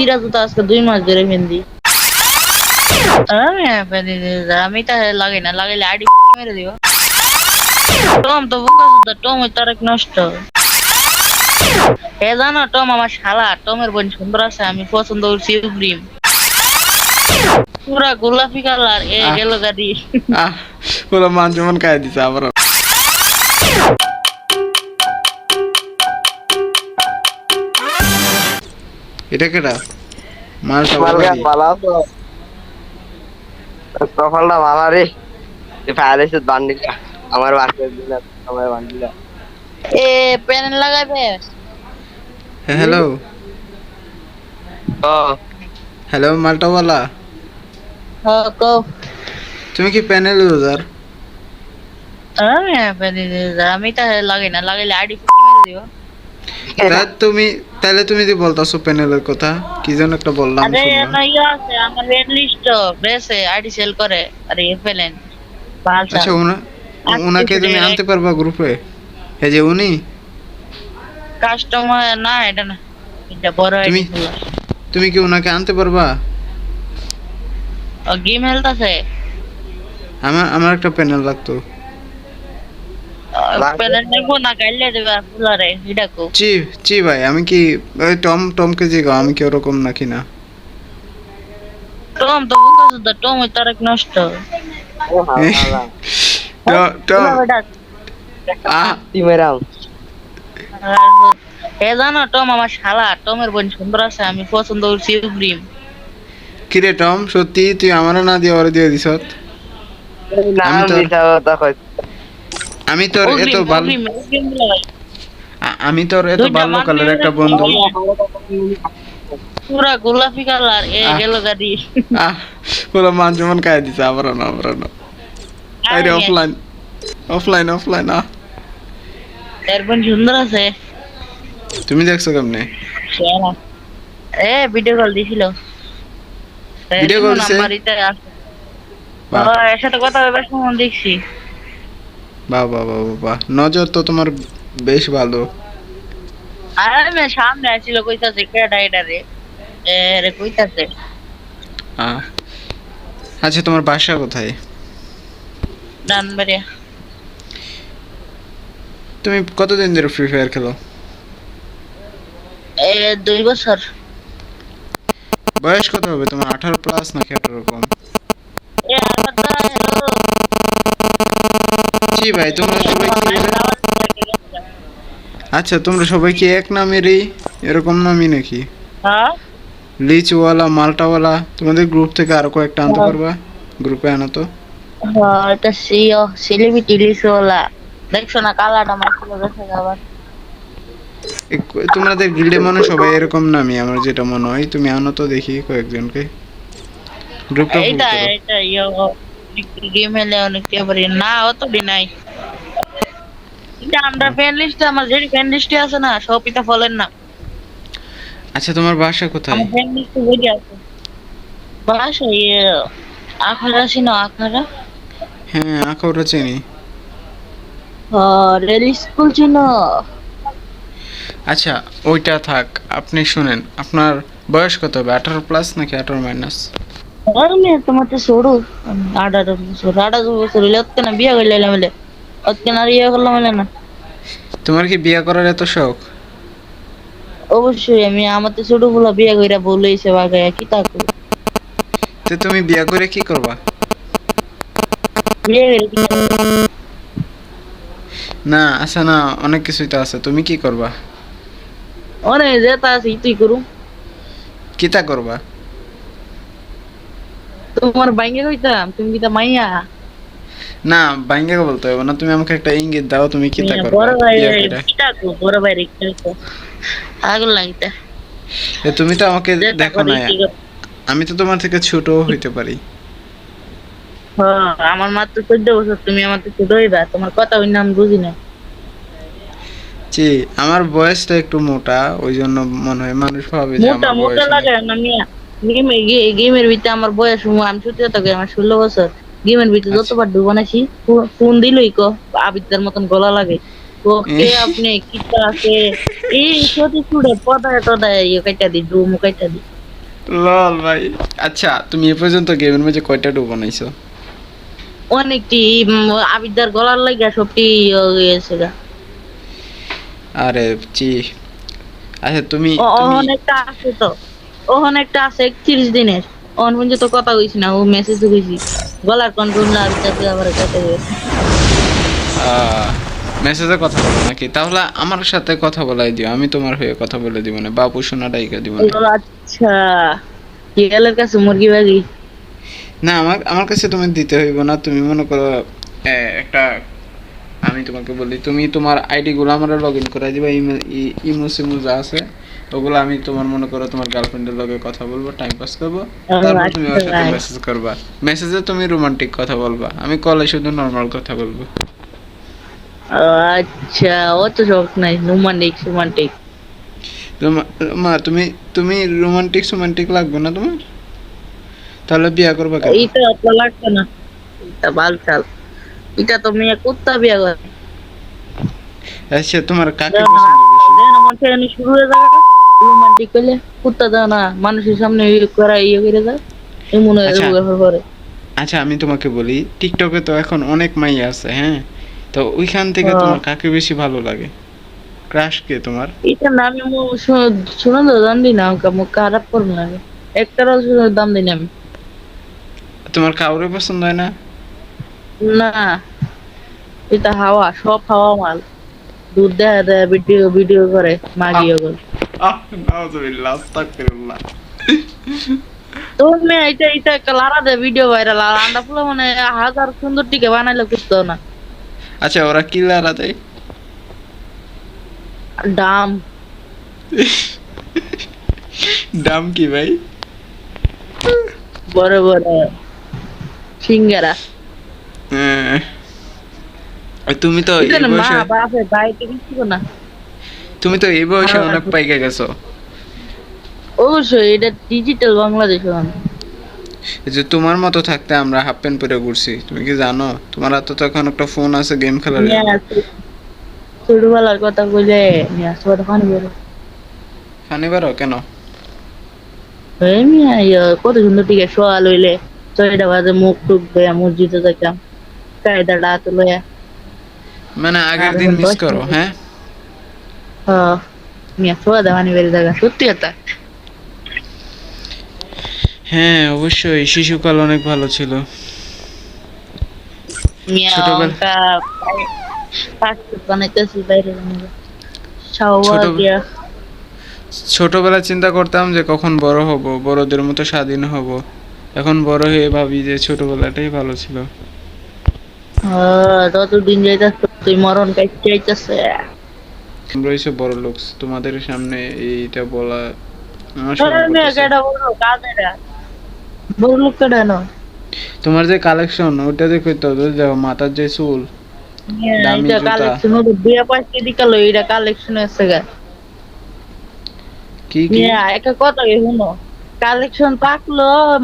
চিরা জুতা আজকে দুই মাস ধরে ফেন্দি আমি আমি তা লাগাই না লাগাইলে আইডি মেরে দিও টম তো বোকা জুতা টম ওই তারেক নষ্ট। এ জানো টম আমার শালা টমের বোন সুন্দর আছে আমি পছন্দ করছি সুপ্রিম পুরা গোলাপি কালার এ গেল গাড়ি। পুরো মান যেমন খাই দিছে আবার এটা কেটা মালটা মালগা বাড়ি। ভালো আছো কপালটা ভালো রে ফায়ার বান্ডিলটা আমার বাসে দিলে আমার বান্ডিলটা এ প্যানেল লাগাবে? হ্যাঁ হ্যালো। ও। হ্যালো মালটাওয়ালা হ্যাঁ কো তুমি কি প্যানেল ইউজার? আমি ফেন্দি আমি তা লাগাই না। লাগাইলে আইডি মেরে দিও। তা তুমি তাহলে তুমি যে বলতাছো প্যানেলের কথা কি যেন একটা বললাম আরে। না ইয়ে আছে আমার রেড লিস্ট বেসে আইডি সেল করে আরে এফএলএন আচ্ছা উনা উনাকে তুমি আনতে পারবা গ্রুপে এই যে উনি? কাস্টমার না এটা না এটা বড় আইডি তুমি- তুমি কি উনাকে আনতে পারবা? গেম খেলতাছে আমার আমার একটা প্যানেল লাগতো লাগবে। প্যানেল নেব না কাইলে দেবে ফুলারে এটা কো জি জি ভাই আমি কি টম টমকে জিগাও আমি কি ওরকম নাকি না? টম তো বোকা টম ওই তার নষ্ট। ও হালা ট- টম আহ। এ জানো টম আমার শালা টমের বোন সুন্দর আছে আমি পছন্দ করছি সুপ্রিম কিরে টম সত্যি তুই আমারও না দিয়ে ওরে দিয়ে দিছ নাম তো- আমি তোর এত ভালো আমি তোর এত ভালো কালের একটা বন্ধু। পুরা গোলাপি কালার এ গেল গাড়ি। পুরো মান যেমন খাই দিছে আবার না আবার না। আরে অফলাইন অফলাইন অফলাইন আহ। এর বোন সুন্দর আছে। তুমি দেখছ কেমনে? এ ভিডিও কল দিছিল। ভিডিও কল দিছে? ও, এর সাথে কথা বলার সময় দেখছি। বাহ বাহ বাহ নজর তো তোমার বেশ ভালো। আর সামনে আসছিল কইতাছে কেডা এটা রে? রে কইতাছে। আচ্ছা তোমার বাসা কোথায়? ডান বাড়িয়া তুমি কতদিন ধরে ফ্রি ফায়ার খেলো? এ দুই বছর। বয়স কত হবে? তোমার আঠারো প্লাস নাকি আঠারো কম? জি ভাই তোমরা সবাই কি আচ্ছা তোমরা সবাই কি এক নামেরই এরকম নামই নাকি? হ্যাঁ। লিচওয়ালা মালটাওয়ালা তোমাদের গ্রুপ থেকে আরও কয়েকটা আনতে পারবা? গ্রুপে আনো তো। হ্যাঁ এটা সিও সেলিব্রিটি লিসওয়ালা দেখছ না কালাটা মারছিল দেখে আবার। তোমাদের গিল্ডে মনে সবাই এরকম নামই আমার যেটা মনে হয়। তুমি আনো তো দেখি কয়েকজনকে। গ্রুপটা। এটা ইয়ে। গেম খেলে অনেক পারি না অত দিন নাই। আমরা ফ্রেন্ড লিস্টে আমার যে ফ্রেন্ড লিস্টে আছে না সব ফলেন না আচ্ছা তোমার বাসা কোথায়? আমার ফ্রেন্ড লিস্টে বুঝে আছে। বাসা ইয়ে আখাড়া আখাড়া? হ্যাঁ আঁকাওটা চিনি। রেল স্কুল ছিল আচ্ছা ওইটা থাক আপনি শুনেন। আপনার বয়স কত হবে আঠারো প্লাস নাকি আঠারো মাইনাস বিয়ে করলে ইয়ে করলাম না তোমার কি বিয়ে করার এত শখ? অবশ্যই আমি আমার তো ছোট বলা বিয়ে কইরা বলেইছে বাগায় কি তা করি তো তুমি বিয়ে করে কি করবা? বিয়ে? না আছে না অনেক কিছুই তো আছে। তুমি কি করবা? অনেক যেটা আছে তুই করু কিতা করবা? তোমার বাইঙ্গে কইতাম তুমি কিতা মাইয়া? না বাইঙ্গা বলতে হবে না তুমি আমাকে একটা ইঙ্গিত দাও তুমি কিতা করবা? বড় ভাই। কো বড় ভাই রে আগুন লাগিতে। এ, তুমি তো আমাকে দেখো না আমি তো তোমার থেকে ছোট হইতে পারি। হ্যাঁ, আমার মাত্র চোদ্দ বছর তুমি আমার তো ছোট হইবা তোমার কথা ওই নাম বুঝি না। জি আমার বয়সটা একটু মোটা ওই জন্য মনে হয় মানুষ ভাবে যে আমার মোটা বয়স লাগে না মিয়া। গেমে গেমের ভিতরে আমার বয়স আমি আমার ষোলো বছর। গেমের ভিতরে আচ্ছা। যতবার ডুব বানাইছি ফোন দিলই কো মতন গলা লাগে। তো কে আপনি কিটা আছে? এই ছোট ছোট পদায় টদায় ইয়ে কাইটা দি ডুম কাইটা দি। লল ভাই আচ্ছা তুমি এ পর্যন্ত গেমের মধ্যে কয়টা ডু বানাইছো? অনেকটি উম, আবিদার গলার লাগিয়া সবটি ইয়ে হয়ে গেছে গা। আরে চি আচ্ছা তুমি অনেকটা আছে তো। ও একটা আছে একত্রিশ দিনের। অন পর্যন্ত তো কথা কইছি না ও মেসেজ কইছি। গলার কন্ট্রোল না আবিদার আবার কেটে গেছে। মেসেজে কথা বলো নাকি? তাহলে আমার সাথে কথা বলাই দিও আমি তোমার হয়ে কথা বলে দিব না বাপু সোনা ডাইকা দিব না। আচ্ছা কেলের কাছে মুরগি বাগি না আমার আমার কাছে তুমি দিতে হইব না তুমি মনে করো একটা আমি তোমাকে বলি তুমি তোমার আইডি গুলো আমার লগ ইন করাই দিবা ইমেল ইমো সিমো যা আছে। ওগুলো আমি তোমার মনে করো তোমার গার্লফ্রেন্ডের লগে কথা বলব টাইম পাস করব তারপর তুমি ওর সাথে আচ্ছা। মেসেজ করবা। মেসেজে তুমি রোমান্টিক কথা বলবা। আমি কলে শুধু নর্মাল কথা বলব। আচ্ছা ও তো শখ নাই রোমান্টিক রোমান্টিক রোমা- মা তুমি তুমি রোমান্টিক রোমান্টিক লাগবে না তোমার? তাহলে বিয়া করবা কেন? এইটা অত লাগছে না। এটা বালচাল এটা তো মেয়ে কুত্তা বিয়া করে। আচ্ছা তোমার কাকে পছন্দ বেশি? মন শুরু হয়ে যায় রোমান্টিক করলে কুত্তা দাও না মানুষের সামনে করা ইয়ে করে যায় এমন আচ্ছা। পরে আচ্ছা আমি তোমাকে বলি টিকটকে তো এখন অনেক মাই আছে হ্যাঁ? তো ওইখান থেকে হ্যাঁ। তোমার কাকে বেশি ভালো লাগে? ক্রাশ কে তোমার? এটা শুনে তো দাম দিই না আমাকে খারাপ করব লাগে একটারও দাম দিই না আমি। তোমার কাউরে পছন্দ হয় না? না। এটা হাওয়া সব হাওয়া মাল। দুধ দেয় দেয় ভিডিও ভিডিও করে মাগিও করে নাউজুবিল্লাহ আস্তাগফিরুল্লাহ। তোর মেয়ে এটা এটা লারা দেয় ভিডিও ভাইরাল আর আন্ডা ফুলা মানে হাজার সুন্দর টিকে বানাইলে করতে না। আচ্ছা ওরা কি লারা দেয়? ডাম। দাম কি ভাই? বড় বড় সিঙ্গারা। হ্যাঁ। তুমি তো এই না, মা বাপে বাইকে কিছু না। তুমি তো এই বয়সে হ্যাঁ। অনেক পাইকে গেছো। অবশ্যই এটা ডিজিটাল বাংলাদেশ যে তোমার মতো থাকতে আমরা হাফ প্যান্ট পরে ঘুরছি তুমি কি জানো? তোমার হাতে তো এখন একটা ফোন আছে গেম খেলার। ছোটবেলার কথা কইলে তখন বেরো। ফানি বারো? কেন? কত সুন্দর টিকে শোয়া লইলে। ছয়টা বাজে মুখ টুক দেয়া মসজিদে যাইতাম। কায়দাটা হাতে লইয়া। মানে আগের দিন মিস করো হ্যাঁ? মিয়া শোয়া দেওয়ানি বেড়ে জায়গা সত্যি কথা হ্যাঁ অবশ্যই শিশুকাল অনেক ভালো ছিল ছোটবেলা- চিন্তা করতাম যে কখন বড় হব বড়দের মতো স্বাধীন হব এখন বড় হয়ে ভাবি যে ছোটবেলাটাই ভালো ছিল ততদিন যাইতাস তুই মরণ কাইতে যাইতাছে তোমরা হইছো বড় লোক তোমাদের সামনে এইটা বলা? তোমার যে কালেকশন ওটা দেখো তো দেখো মাথার যে চুল কালেকশন থাকল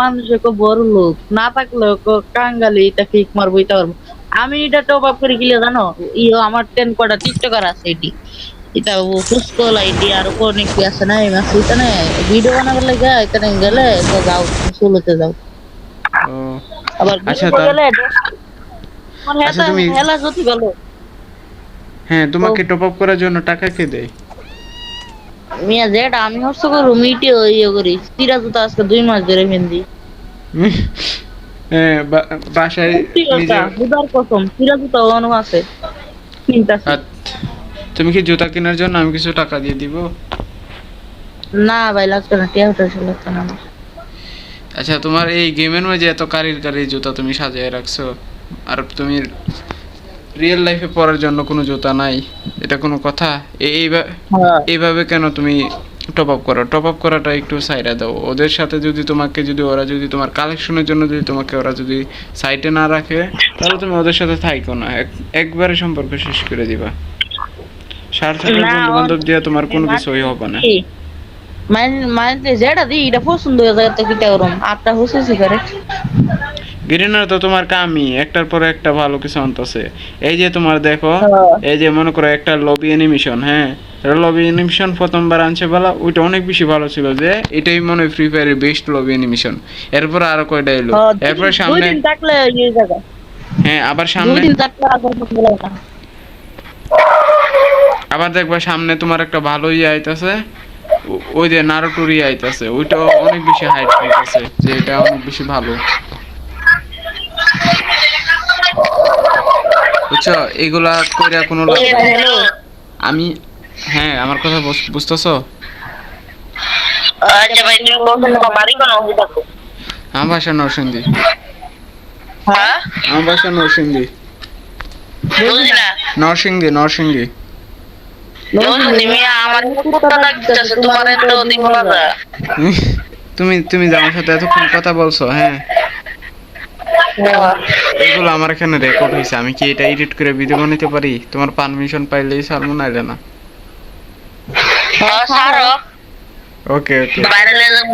মানুষে বড় লোক না থাকল কাঙ্গালি এটা কিক মারবো এটা আমি এটা টপ আপ করে গেলে জানো? ইও আমার টেন কটা টিকটকার আছে এটি। আর অনেক কি আছে না এই মাসে এখানে ভিডিও বানাবার লাগে এখানে গেলে তো যাও চলতে যাও। আবার আচ্ছা, video তা- গেলে আচ্ছা, হেলা তুমি- হেলা যদি ভালো। হ্যাঁ তোমাকে টপ আপ করার জন্য টাকা কে দেয়? মিয়া যেটা আমি হস্ত করব মিটে ইয়ে করি। সিরাজ তো আজকে দুই মাস ধরে মেহেন্দি হ্যাঁ বাসায় নিজের বুধার কসম সিরাজ তো অন আছে। চিন্তাছি আচ্ছা, তুমি কি জুতা কেনার জন্য আমি কিছু টাকা দিয়ে দিব? না ভাই লাগতো না টিয়া উঠে লাগতো না আমার। আচ্ছা তোমার এই গেমের মধ্যে এত কারির কারির জুতা তুমি সাজিয়ে রাখছো আর তুমি রিয়েল লাইফে পরার জন্য কোনো জুতা নাই এটা কোনো কথা? এই- হ্যাঁ। এইভাবে কেন তুমি টপ আপ করো? টপ আপ করাটা একটু সাইডে দাও। ওদের সাথে যদি তোমাকে যদি ওরা যদি তোমার কালেকশনের জন্য যদি তোমাকে ওরা যদি সাইটে না রাখে তাহলে তুমি ওদের সাথে থাইকো না। একবারে সম্পর্ক শেষ করে দিবা। স্বার্থপর না, বন্ধু বান্ধব দিয়ে তোমার কোনো মানে কিছুই হবে না। মানে মানে যেটা দি এটা পছন্দ হয়ে যায় তো কিটা ওরম আটটা হুসেছি করে গ্রিনার তো তোমার কামই একটার পর একটা ভালো কিছু আনতেছে। এই যে তোমার দেখো। এই যে মনে করো একটা লবি অ্যানিমেশন হ্যাঁ? লবি অ্যানিমেশন প্রথমবার আনছে বলা ওইটা অনেক বেশি ভালো ছিল যে এটাই মনে হয় ফ্রি ফায়ারের বেস্ট লবি অ্যানিমেশন এরপর আরও কয়টা এলো? এরপর সামনে হ্যাঁ আবার সামনে দিন থাকলে আর কোনো কথা বলে না। আবার দেখবা সামনে তোমার একটা ভালো ইয়ে আইতাছে ওই যে নারুটোর ইয়ে আইতাছে ওইটাও অনেক বেশি হাইট পাইতাছে যে এটা অনেক বেশি ভালো। বুঝছ? এগুলা কইরা কোনো লাভ নেই। আমি হ্যাঁ আমার কথা বুঝ- বুঝতেছো? আচ্ছা ভাই তুমি বলছেন তোমার বাড়ি কোন অবধি থাকো? আমার বাসা নরসিংদী। হ্যাঁ? আমার বাসা নরসিংদী। নরসিংদী নরসিংদী। তুমি না। তুমি তুমি আমার সাথে এতক্ষণ কথা বলছো হ্যাঁ? এগুলো আমার এখানে রেকর্ড হয়েছে আমি কি এটা এডিট করে ভিডিও বানাতে পারি? তোমার পারমিশন পাইলেই ছাড়বো নাইলে না। হ্যাঁ, ছাড়ো। ওকে ওকে বাইরে নিয়ে যাব